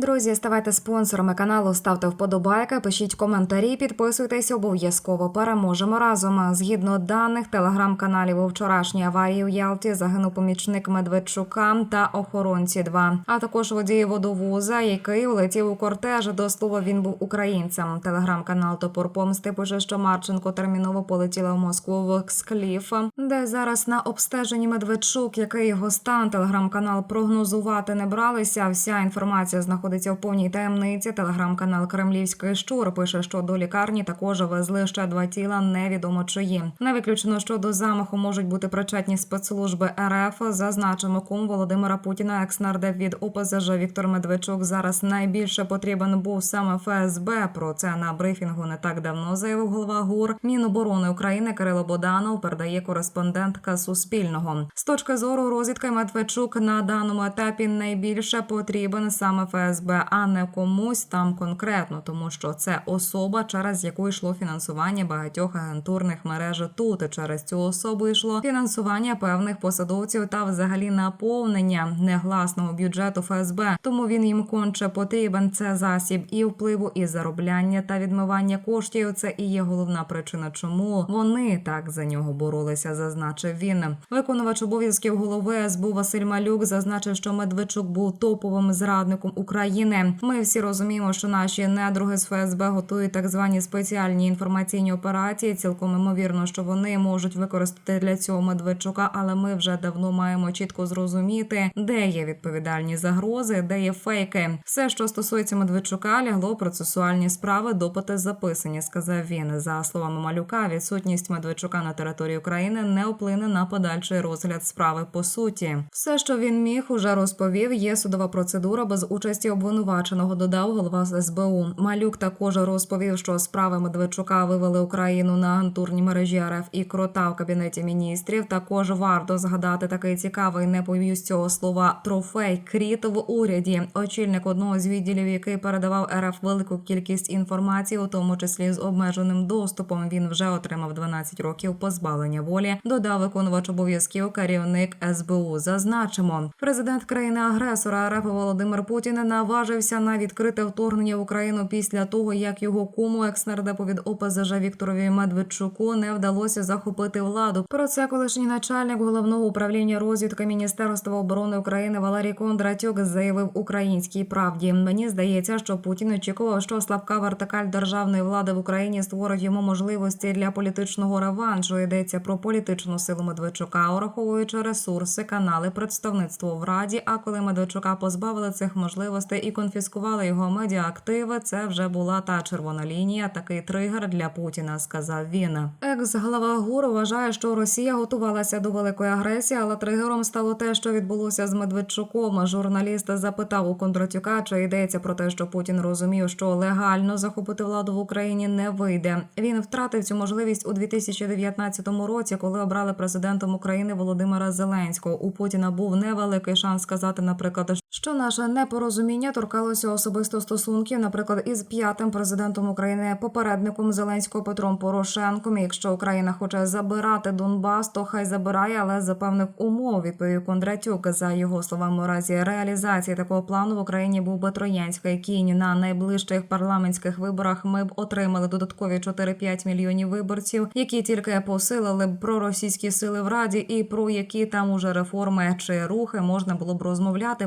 Друзі, ставайте спонсорами каналу, ставте вподобайки, пишіть коментарі, підписуйтесь обов'язково. Переможемо разом. Згідно даних телеграм-каналів у вчорашній аварії у Ялті загинув помічник Медведчука та охоронці 2 а також водій водовоза, який улетів у кортеж. До слова, він був українцем. Телеграм-канал Топор Помсти пише, що Марченко терміново полетіла в Москву в Екскліф, де зараз на обстеженні Медведчук, який його стан. Телеграм-канал прогнозувати не бралися. Вся інформація знаходиться в повній таємниці. Телеграм-канал Кремлівський щур пише, що до лікарні також везли ще два тіла, невідомо чиї. Не виключено, що до замаху можуть бути причетні спецслужби РФ. Зазначимо кум Володимира Путіна, екс-нардеп від ОПЗЖ Віктор Медведчук зараз найбільше потрібен був саме ФСБ. Про це на брифінгу не так давно заявив голова ГУР Міноборони України Кирило Боданов. Передає кореспондентка Суспільного. З точки зору розвідки Медведчук на даному етапі найбільше потрібен саме ФСБ, а не комусь там конкретно, тому що це особа, через яку йшло фінансування багатьох агентурних мереж тут. Через цю особу йшло фінансування певних посадовців та взагалі наповнення негласного бюджету ФСБ. Тому він їм конче потрібен. Це засіб і впливу, і заробляння та відмивання коштів. Це і є головна причина, чому вони так за нього боролися, зазначив він. Виконувач обов'язків голови СБУ Василь Малюк зазначив, що Медведчук був топовим зрадником України. Ми всі розуміємо, що наші недруги з ФСБ готують так звані спеціальні інформаційні операції. Цілком імовірно, що вони можуть використати для цього Медведчука, але ми вже давно маємо чітко зрозуміти, де є відповідальні загрози, де є фейки. Все, що стосується Медведчука, лягло процесуальні справи, допити записані, сказав він. За словами Малюка, відсутність Медведчука на території України не вплине на подальший розгляд справи по суті. Все, що він міг, уже розповів. Є судова процедура без участі обвинуваченого. Додав голова СБУ. Малюк також розповів, що справи Медведчука вивели Україну на агентурні мережі РФ і крота в кабінеті міністрів. Також варто згадати такий цікавий, не повіюсь цього слова трофей кріт в уряді. Очільник одного з відділів, який передавав РФ велику кількість інформації, у тому числі з обмеженим доступом. Він вже отримав 12 років позбавлення волі. Додав виконувач обов'язків керівник СБУ. Зазначимо, президент країни-агресора РФ Володимир Путін наважився на відкрите вторгнення в Україну після того, як його куму екснардепу від ОПЗЖ Вікторові Медведчуку не вдалося захопити владу. Про це колишній начальник головного управління розвідки Міністерства оборони України Валерій Кондратюк заявив українській правді. Мені здається, що Путін очікував, що слабка вертикаль державної влади в Україні створить йому можливості для політичного реваншу. Йдеться про політичну силу Медведчука, ураховуючи ресурси, канали, представництво в раді. А коли Медведчука позбавили цих можливостей і конфіскували його медіаактиви, це вже була та червона лінія, такий тригер для Путіна, сказав він. Екс-глава ГУР вважає, що Росія готувалася до великої агресії, але тригером стало те, що відбулося з Медведчуком. Журналіст запитав у Кондратюка, чи йдеться про те, що Путін розумів, що легально захопити владу в Україні не вийде. Він втратив цю можливість у 2019 році, коли обрали президентом України Володимира Зеленського. У Путіна був невеликий шанс сказати, наприклад, що наше непорозуміння торкалося особисто стосунків, наприклад, із п'ятим президентом України, попередником Зеленського Петром Порошенком. Якщо Україна хоче забирати Донбас, то хай забирає, але за певних умов відповів Кондратюк. За його словами, у разі реалізації такого плану в Україні був би троянський кінь на найближчих парламентських виборах. Ми б отримали додаткові 4-5 мільйонів виборців, які тільки посилили б проросійські сили в раді, і про які там уже реформи чи рухи можна було б розмовляти,